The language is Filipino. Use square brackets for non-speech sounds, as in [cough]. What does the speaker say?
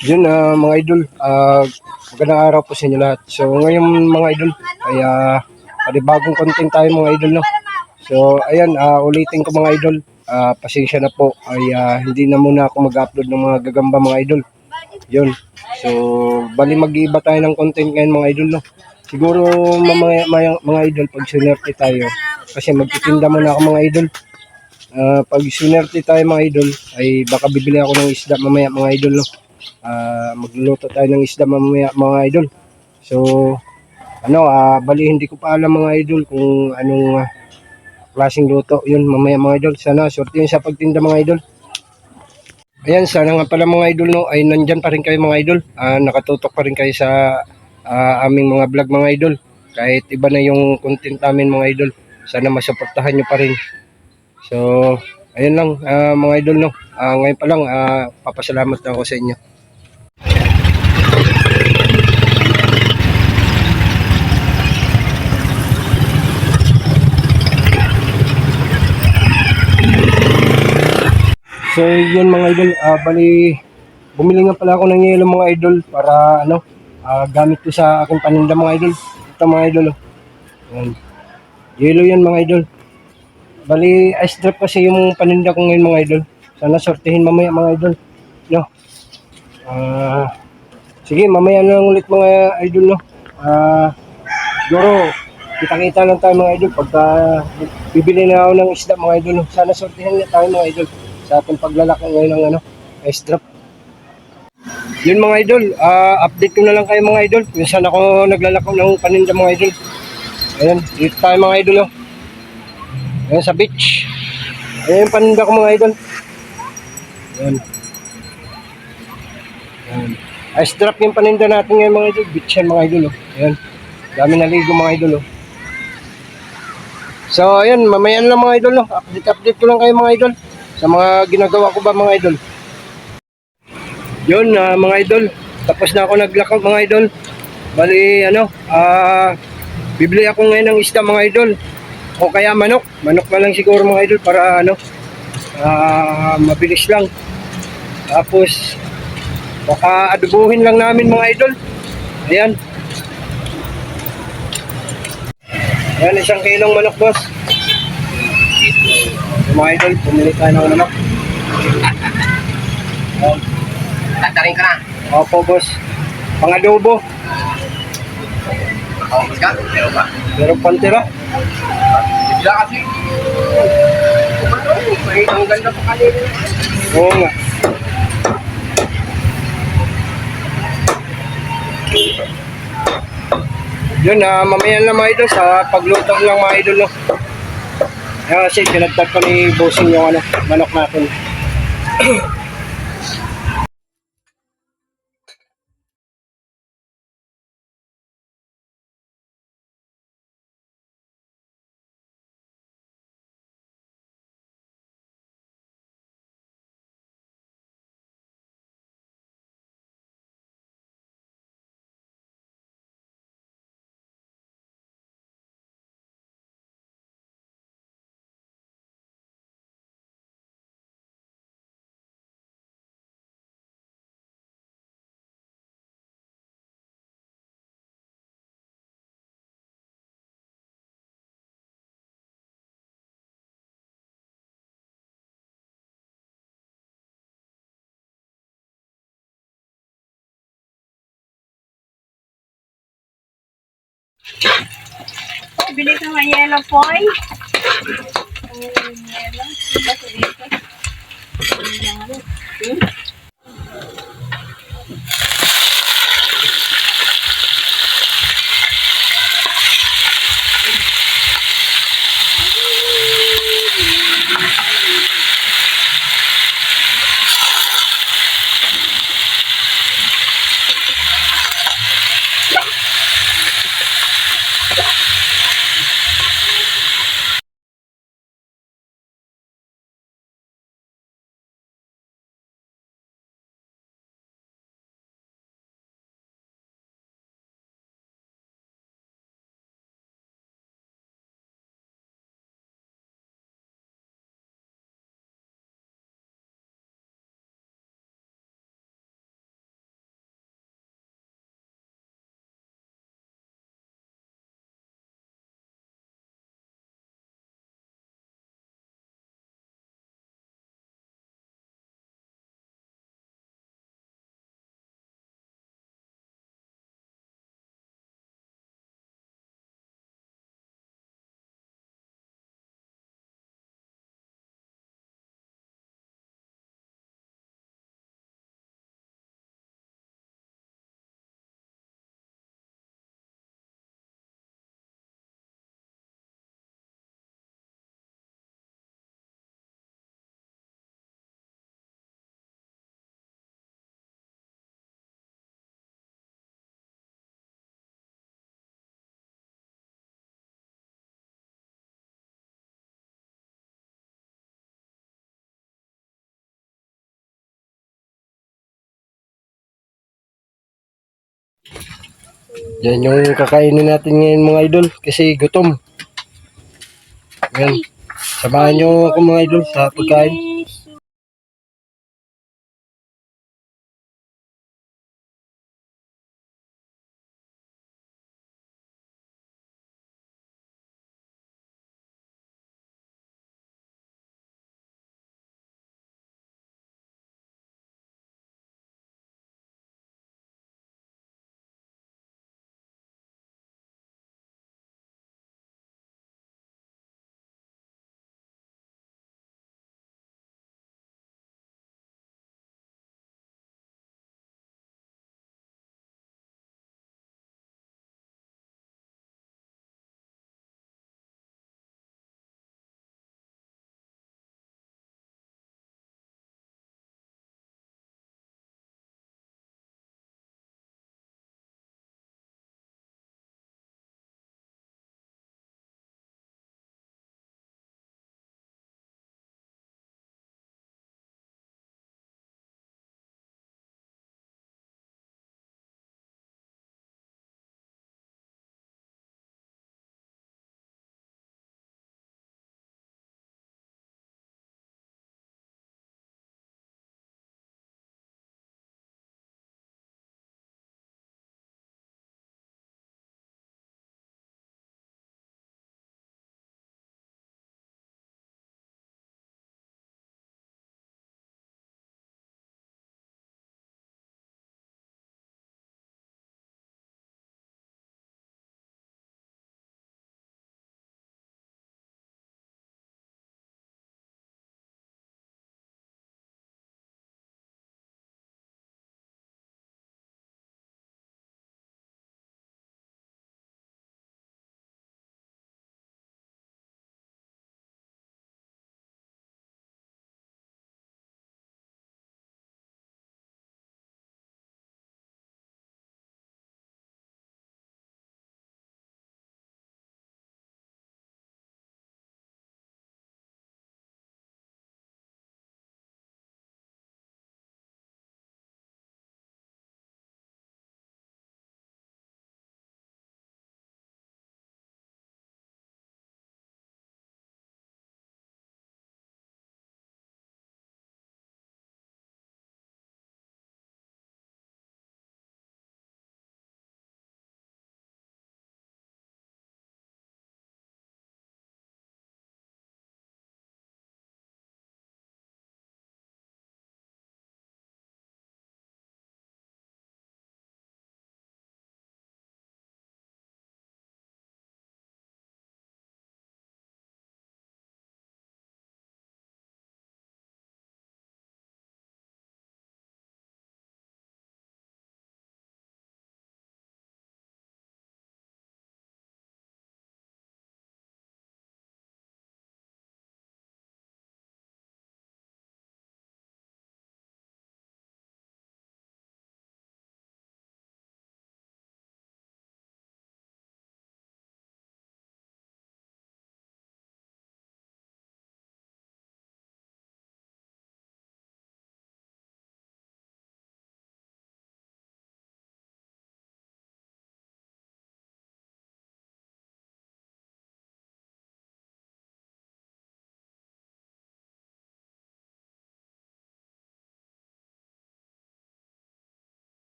Yun ah, mga idol, ah, magandang araw po sa inyo lahat. So ngayon mga idol, ay uh, panibagong content tayo mga idol no. So ayan, ah, ulitin ko mga idol, ah, pasensya na po, ay ah, hindi na muna ako mag-upload ng mga gagamba mga idol. Yun. So bali mag-iiba tayo ng content ngayon mga idol no. Siguro mamaya mga, mga idol pag sinerte tayo, kasi magtitinda muna ako mga idol. Ah, pag sinerte tayo mga idol, ay baka bibili ako ng isda mamaya mga idol no. Ah, magluluto tayo ng isda mamaya mga idol. So, ano, ah, bali hindi ko pa alam mga idol kung anong ah, klaseng luto yun mamaya mga idol. Sana sorte yun sa pagtinda mga idol. Ayan, sana nga pala mga idol no, ay nandyan pa rin kayo mga idol. Ah, nakatutok pa rin kayo sa ah, aming mga vlog mga idol. Kahit iba na yung content namin mga idol. Sana masuportahan nyo pa rin. So, ayun lang ah, mga idol no. Ah, ngayon pa lang, ah, papasalamat ako sa inyo. So yun mga idol, ah, bali bumili nga pala ako ng yelo mga idol para ano, ah, gamit ko sa aking paninda mga idol. Ito mga idol. Oh. Yelo yan mga idol. Bali ice drop kasi yung paninda ko ngayon mga idol. Sana sortihin mamaya mga idol. No. Ah, sige, mamaya na lang ulit mga idol no. Ah, siguro kita-kita lang tayo mga idol pagka bibili na ako ng isda mga idol. no. Sana sortihan niya tayo mga idol sa ating paglalaki ngayon ng ano, ice drop. Yun mga idol, ah, update ko na lang kayo mga idol kung saan ako naglalakaw ng paninda mga idol. Ayan, dito tayo mga idol oh. Ayan sa beach. Ayan paninda ko mga idol. Ayan. Ayan. Ice drop yung paninda natin ngayon mga idol. Beach yan mga idol oh. Ayan. Dami naligo mga idol oh. So ayan, mamaya na lang mga idol no. Update update ko lang kayo mga idol sa mga ginagawa ko ba mga idol. Yun ah, mga idol, tapos na ako naglakaw mga idol. Bali ano, ah bibili ako ngayon ng isda mga idol. O kaya manok, manok na lang siguro mga idol para ano, ah mabilis lang. Tapos baka adubuhin lang namin mga idol. Ayan. Ayan, isang kilong manok boss. So, mga idol, pumili tayo ng manok. Ayan. Tatarin ka na. Opo, boss. Pangadobo. Oh, mas ka? Meron ba? Pero pantira. Bigla kasi. Ang ganda pa kanina. Oo nga. Yun, ah, mamaya na mga idol sa pagluto lang mga idol. No? Kaya kasi pinagtag pa ni Bossing yung ano, manok natin. [clears throat] Bili ka ng yellow foil. Oh, yellow. Diba sa dito? Ano Yan yung kakainin natin ngayon mga idol kasi gutom. Yan. Samahan nyo ako mga idol sa pagkain.